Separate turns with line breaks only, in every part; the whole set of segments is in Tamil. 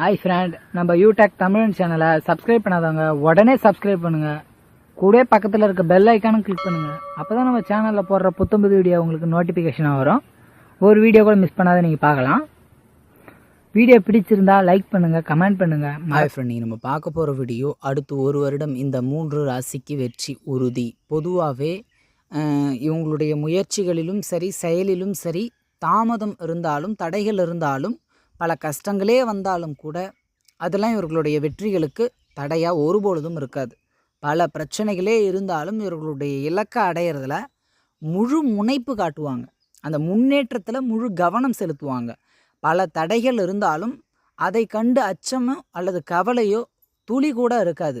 ஹாய் ஃப்ரெண்ட் நம்ம யூடெக் தமிழ் சேனலை சப்ஸ்கிரைப் பண்ணாதவங்க உடனே சப்ஸ்கிரைப் பண்ணுங்க. கூட பக்கத்தில் இருக்க பெல் ஐக்கானும் கிளிக் பண்ணுங்க. அப்பதான் நம்ம சேனலில் போடுற புத்தம்புது வீடியோ உங்களுக்கு நோட்டிஃபிகேஷனாக வரும். ஒரு வீடியோ கூட மிஸ் பண்ணாத நீங்கள் பார்க்கலாம். வீடியோ பிடிச்சிருந்தா லைக் பண்ணுங்க கமெண்ட் பண்ணுங்க.
ஹாய் ஃப்ரெண்ட் நீங்கள் நம்ம பார்க்க போகிற வீடியோ அடுத்து ஒரு வருடம் இந்த மூன்று ராசிக்கு வெற்றி உறுதி. பொதுவாகவே இவங்களுடைய முயற்சிகளிலும் சரி செயலிலும் சரி தாமதம் இருந்தாலும் தடைகள் இருந்தாலும் பல கஷ்டங்களே வந்தாலும் கூட அதெல்லாம் இவர்களுடைய வெற்றிகளுக்கு தடையாக ஒருபொழுதும் இருக்காது. பல பிரச்சனைகளே இருந்தாலும் இவர்களுடைய இலக்கை அடையிறதுல முழு முனைப்பு காட்டுவாங்க. அந்த முன்னேற்றத்தில் முழு கவனம் செலுத்துவாங்க. பல தடைகள் இருந்தாலும் அதை கண்டு அச்சமோ அல்லது கவலையோ துளி கூட இருக்காது.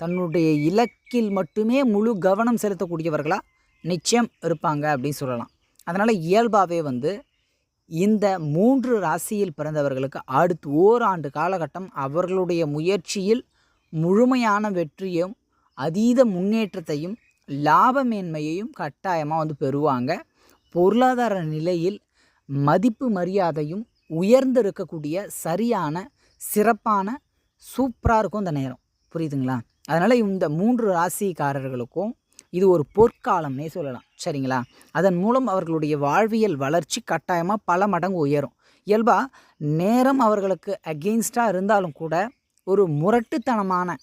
தன்னுடைய இலக்கில் மட்டுமே முழு கவனம் செலுத்தக்கூடியவர்களாக நிச்சயம் இருப்பாங்க அப்படின்னு சொல்லலாம். அதனால் இயல்பாகவே வந்து இந்த மூன்று ராசியில் பிறந்தவர்களுக்கு அடுத்து ஓராண்டு காலகட்டம் அவர்களுடைய முயற்சியில் முழுமையான வெற்றியும் அதீத முன்னேற்றத்தையும் லாபமேன்மையையும் கட்டாயமாக வந்து பெறுவாங்க. பொருளாதார நிலையில் மதிப்பு மரியாதையும் உயர்ந்து இருக்கக்கூடிய சரியான சிறப்பான சூப்பராக இருக்கும் இந்த நேரம். புரியுதுங்களா? அதனால் இந்த மூன்று ராசிக்காரர்களுக்கும் இது ஒரு பொற்காலம்னே சொல்லலாம். சரிங்களா? அதன் மூலம் அவர்களுடைய வாழ்வியல் வளர்ச்சி கட்டாயமாக பல மடங்கு உயரும். இயல்பாக நேரம் அவர்களுக்கு அகெயின்ஸ்டாக இருந்தாலும் கூட ஒரு முரட்டுத்தனமான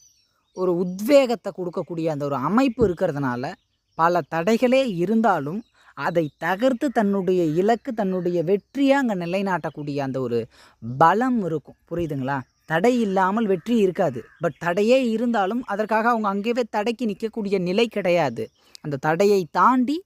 ஒரு உத்வேகத்தை கொடுக்கக்கூடிய அந்த ஒரு அமைப்பு இருக்கிறதுனால பல தடைகளே இருந்தாலும் அதை தகர்த்து தன்னுடைய இலக்கு தன்னுடைய வெற்றியாக அங்கே நிலைநாட்டக்கூடிய அந்த ஒரு பலம் இருக்கும். புரியுதுங்களா? தடை இல்லாமல் வெற்றி இருக்காது. பட் தடையே இருந்தாலும் அதற்காக அவங்க அங்கேயே தடைக்கு நிற்கக்கூடிய நிலை கிடையாது. அந்த தடையை தாண்டி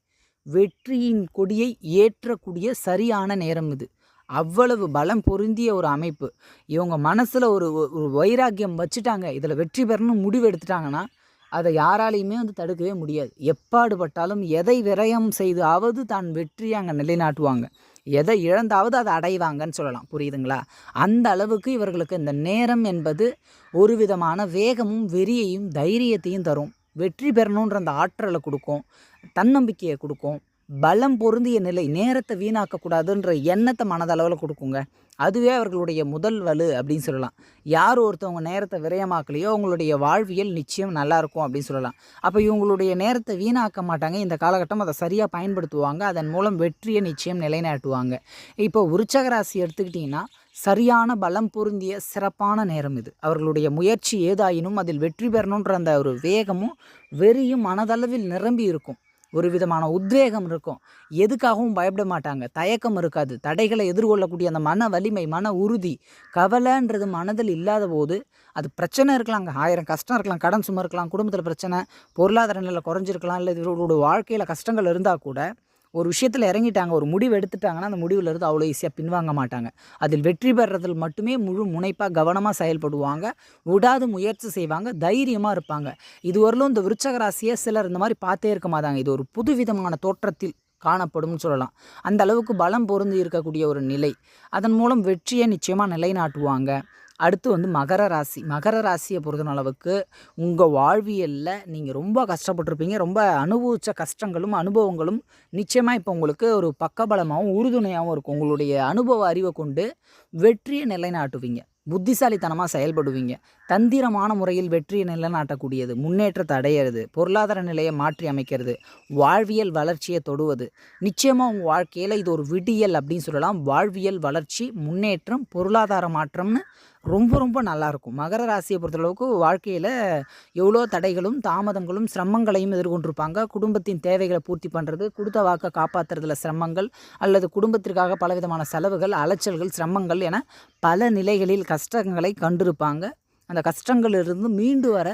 வெற்றியின் கொடியை ஏற்றக்கூடிய சரியான நேரம் இது. அவ்வளவு பலம் பொருந்திய ஒரு அமைப்பு. இவங்க மனசில் ஒரு ஒரு வைராக்கியம் வச்சுட்டாங்க. இதில் வெற்றி பெறணும் முடிவு எடுத்துட்டாங்கன்னா அதை யாராலையுமே வந்து தடுக்கவே முடியாது. எப்பாடுபட்டாலும் எதை விரயம் செய்தாவது தான் வெற்றியை அங்கே நிலைநாட்டுவாங்க. எதை இழந்தாவது அதை அடைவாங்கன்னு சொல்லலாம். புரியுதுங்களா? அந்த அளவுக்கு இவர்களுக்கு இந்த நேரம் என்பது ஒரு விதமான வேகமும் வெறியையும் தைரியத்தையும் தரும். வெற்றி பெறணுன்ற அந்த ஆற்றலை கொடுக்கும் தன்னம்பிக்கையை கொடுக்கும். பலம் பொருந்திய நிலை நேரத்தை வீணாக்கக்கூடாதுன்ற எண்ணத்தை மனதளவில் கொடுக்குங்க. அதுவே அவர்களுடைய முதல் வலு அப்படின்னு சொல்லலாம். யார் ஒருத்தவங்க நேரத்தை விரயமாக்கலையோ அவங்களுடைய வாழ்வியல் நிச்சயம் நல்லாயிருக்கும் அப்படின்னு சொல்லலாம். அப்போ இவங்களுடைய நேரத்தை வீணாக்க மாட்டாங்க. இந்த காலகட்டம் அதை சரியாக பயன்படுத்துவாங்க. அதன் மூலம் வெற்றியை நிச்சயம் நிலைநாட்டுவாங்க. இப்போ உருச்சகராசி எடுத்துக்கிட்டிங்கன்னா சரியான பலம் பொருந்திய சிறப்பான நேரம் இது. அவர்களுடைய முயற்சி ஏதாயினும் அதில் வெற்றி பெறணுன்ற அந்த ஒரு வேகமும் வெறியும் மனதளவில் நிரம்பி இருக்கும். ஒரு விதமான உத்வேகம் இருக்கும். எதுக்காகவும் பயப்பட மாட்டாங்க. தயக்கம் இருக்காது. தடைகளை எதிர்கொள்ளக்கூடிய அந்த மன வலிமை மன உறுதி கவலைன்றது மனதில் இல்லாத போது அது பிரச்சனை இருக்கலாம் அங்கே ஆயிரம் கஷ்டம் இருக்கலாம் கடன் சும்மா இருக்கலாம் குடும்பத்தில் பிரச்சனை பொருளாதார நிலை குறைஞ்சிருக்கலாம் இல்லை இவர்களோட வாழ்க்கையில் கஷ்டங்கள் இருந்தால் கூட ஒரு விஷயத்தில் இறங்கிட்டாங்க ஒரு முடிவு எடுத்துட்டாங்கன்னா அந்த முடிவில் இருந்து அவ்வளோ ஈஸியாக பின்வாங்க மாட்டாங்க. அதில் வெற்றி பெறதில் மட்டுமே முழு முனைப்பாக கவனமாக செயல்படுவாங்க. விடாது முயற்சி செய்வாங்க. தைரியமாக இருப்பாங்க. இதுவரையிலும் இந்த விருச்சக ராசியை சிலர் இந்த மாதிரி பார்த்தே இருக்க மாட்டாங்க. இது ஒரு புதுவிதமான தோற்றத்தில் காணப்படும்னு சொல்லலாம். அந்த அளவுக்கு பலம் பொருந்தி இருக்கக்கூடிய ஒரு நிலை. அதன் மூலம் வெற்றியை நிச்சயமாக நிலைநாட்டுவாங்க. அடுத்து வந்து மகர ராசி. மகர ராசியை பொறுத்தளவுக்கு உங்கள் வாழ்வியலில் நீங்கள் ரொம்ப கஷ்டப்பட்டிருப்பீங்க. ரொம்ப அனுபவித்த கஷ்டங்களும் அனுபவங்களும் நிச்சயமாக இப்போ உங்களுக்கு ஒரு பக்கபலமாகவும் உறுதுணையாகவும் இருக்கும். உங்களுடைய அனுபவ அறிவை கொண்டு வெற்றியை நிலைநாட்டுவீங்க. புத்திசாலித்தனமாக செயல்படுவீங்க. தந்திரமான முறையில் வெற்றியை நிலைநாட்டக்கூடியது. முன்னேற்றத்தை அடையிறது பொருளாதார நிலையை மாற்றி அமைக்கிறது. வாழ்வியல் வளர்ச்சியை தொடுவது. நிச்சயமாக உங்கள் வாழ்க்கையில் இது ஒரு விடியல் அப்படின்னு சொல்லலாம். வாழ்வியல் வளர்ச்சி முன்னேற்றம் பொருளாதார மாற்றம்னு ரொம்ப ரொம்ப நல்லாயிருக்கும் மகர ராசியை பொறுத்தளவுக்கு வாழ்க்கையில் எவ்வளோ தடைகளும் தாமதங்களும் சிரமங்களையும் எதிர்கொண்டிருப்பாங்க. குடும்பத்தின் தேவைகளை பூர்த்தி பண்ணுறது கொடுத்த வாக்கை காப்பாற்றுறதுல சிரமங்கள் அல்லது குடும்பத்திற்காக பலவிதமான செலவுகள் அலைச்சல்கள் சிரமங்கள் என பல நிலைகளில் கஷ்டங்களை கண்டிருப்பாங்க. அந்த கஷ்டங்களிலிருந்து மீண்டு வர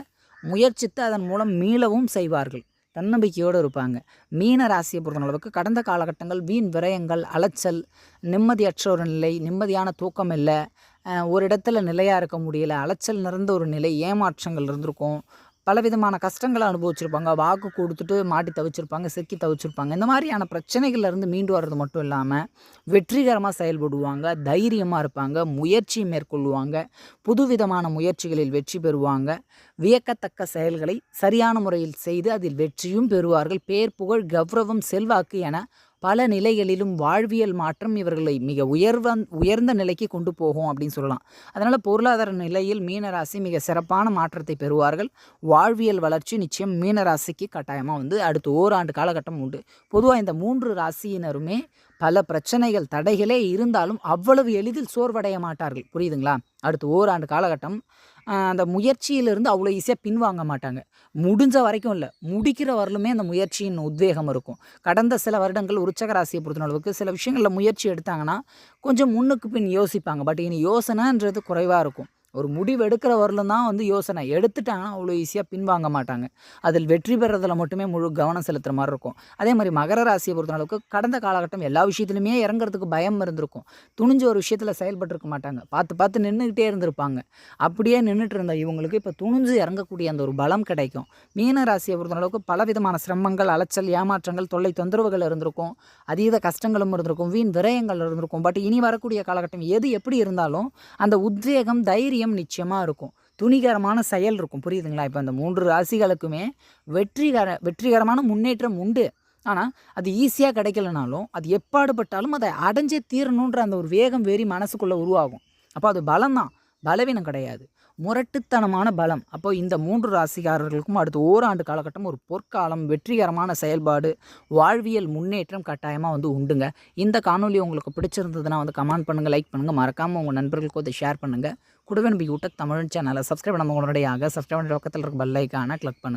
முயற்சித்து அதன் மூலம் மீளவும் செய்வார்கள். தன்னம்பிக்கையோடு இருப்பாங்க. மீன ராசியை பொறுத்தளவுக்கு கடந்த காலகட்டங்கள் வீண் விரயங்கள் அலைச்சல் நிம்மதியற்ற ஒரு நிலை நிம்மதியான தூக்கம் இல்லை ஒரு இடத்துல நிலையாக இருக்க முடியல. அலைச்சல் நிறைந்த ஒரு நிலை ஏமாற்றங்கள் இருந்திருக்கும். பலவிதமான கஷ்டங்களை அனுபவிச்சிருப்பாங்க. வாக்கு கொடுத்துட்டு மாட்டி தவிச்சிருப்பாங்க சிக்கி தவிச்சிருப்பாங்க. இந்த மாதிரியான பிரச்சனைகள்லேருந்து மீண்டு வர்றது மட்டும் இல்லாமல் வெற்றிகரமாக செயல்படுவாங்க தைரியமாக இருப்பாங்க முயற்சி மேற்கொள்வாங்க புதுவிதமான முயற்சிகளில் வெற்றி பெறுவாங்க. வியக்கத்தக்க செயல்களை சரியான முறையில் செய்து அதில் வெற்றியும் பெறுவார்கள். பேர் புகழ் கௌரவம் செல்வாக்கு என பல நிலைகளிலும் வாழ்வியல் மாற்றம் இவர்களை மிக உயர்வ உயர்ந்த நிலைக்கு கொண்டு போகும் அப்படின்னு சொல்லலாம். அதனால் பொருளாதார நிலையில் மீனராசி மிக சிறப்பான மாற்றத்தை பெறுவார்கள். வாழ்வியல் வளர்ச்சி நிச்சயம் மீனராசிக்கு கட்டாயமாக வந்து அடுத்து ஓராண்டு காலகட்டம் உண்டு. பொதுவாக இந்த மூன்று ராசியினருமே பல பிரச்சனைகள் தடைகளே இருந்தாலும் அவ்வளவு எளிதில் சோர்வடைய மாட்டார்கள். புரியுதுங்களா? அடுத்து ஓராண்டு காலகட்டம் அந்த முயற்சியிலிருந்து அவ்வளோ ஈஸியாக பின்வாங்க மாட்டாங்க. முடிஞ்ச வரைக்கும் இல்லை. முடிக்கிற வரலுமே அந்த முயற்சியின் உத்வேகம் இருக்கும். கடந்த சில வருடங்கள் உற்சக ராசியை பொறுத்தளவுக்கு சில விஷயங்களில் முயற்சி எடுத்தாங்கன்னா கொஞ்சம் முன்னுக்கு பின் யோசிப்பாங்க. பட் இனி யோசனைன்றது குறைவாக இருக்கும். ஒரு முடிவு எடுக்கிற வரலும் தான் வந்து யோசனை. எடுத்துட்டாங்கன்னா அவ்வளோ ஈஸியாக பின்வாங்க மாட்டாங்க. அதில் வெற்றி பெறதில் மட்டுமே முழு கவனம் செலுத்துகிற மாதிரி இருக்கும். அதே மாதிரி மகர ராசியை பொறுத்தளவுக்கு கடந்த காலகட்டம் எல்லா விஷயத்துலையுமே இறங்குறதுக்கு பயம் இருந்திருக்கும். துணிஞ்ச ஒரு விஷயத்தில் செயல்பட்டுருக்க மாட்டாங்க. பார்த்து பார்த்து நின்றுக்கிட்டே இருந்திருப்பாங்க. அப்படியே நின்றுட்டு இருந்த இவங்களுக்கு இப்போ துணிஞ்சு இறங்கக்கூடிய அந்த ஒரு பலம் கிடைக்கும். மீன ராசியை பொறுத்தளவுக்கு பலவிதமான சிரமங்கள் அலைச்சல் ஏமாற்றங்கள் தொல்லை தொந்தரவுகள் இருந்திருக்கும். அதீத கஷ்டங்களும் இருந்திருக்கும். வீண் விரயங்கள் இருந்திருக்கும். பட் இனி வரக்கூடிய காலகட்டம் எது எப்படி இருந்தாலும் அந்த உத்வேகம் தைரியம் நிச்சயமாக இருக்கும். துணிகரமான செயல் இருக்கும். புரியுதுங்களா? இப்போ அந்த மூன்று ராசிகளுக்குமே வெற்றிகர வெற்றிகரமான முன்னேற்றம் உண்டு. ஆனால் அது ஈஸியாக கிடைக்கலனாலும் அது எப்பாடுபட்டாலும் அதை அடைஞ்சே தீரணுன்ற அந்த ஒரு வேகம் வெறி மனசுக்குள்ளே உருவாகும். அப்போ அது பலம்தான். பலவீனம் கிடையாது. முரட்டுத்தனமான பலம். அப்போ இந்த மூன்று ராசிக்காரர்களுக்கும் அடுத்த ஓராண்டு காலகட்டம் ஒரு பொற்காலம் வெற்றிகரமான செயல்பாடு வாழ்வியல் முன்னேற்றம் கட்டாயமாக வந்து உண்டுங்க. இந்த காணொலி உங்களுக்கு பிடிச்சிருந்ததுன்னா வந்து கமெண்ட் பண்ணுங்கள் லைக் பண்ணுங்கள் மறக்காமல் உங்கள் நண்பர்களுக்கும் அதை ஷேர் பண்ணுங்கள் கூடவே நம்ம தமிழ் சேனலை. சப்ஸ்கிரைப் பண்ண உடனடியாக சப்ஸ்கிரைப் பண்ணுற பக்கத்தில் இருக்க பெல் ஐக்கானை கிளிக் பண்ணுங்கள்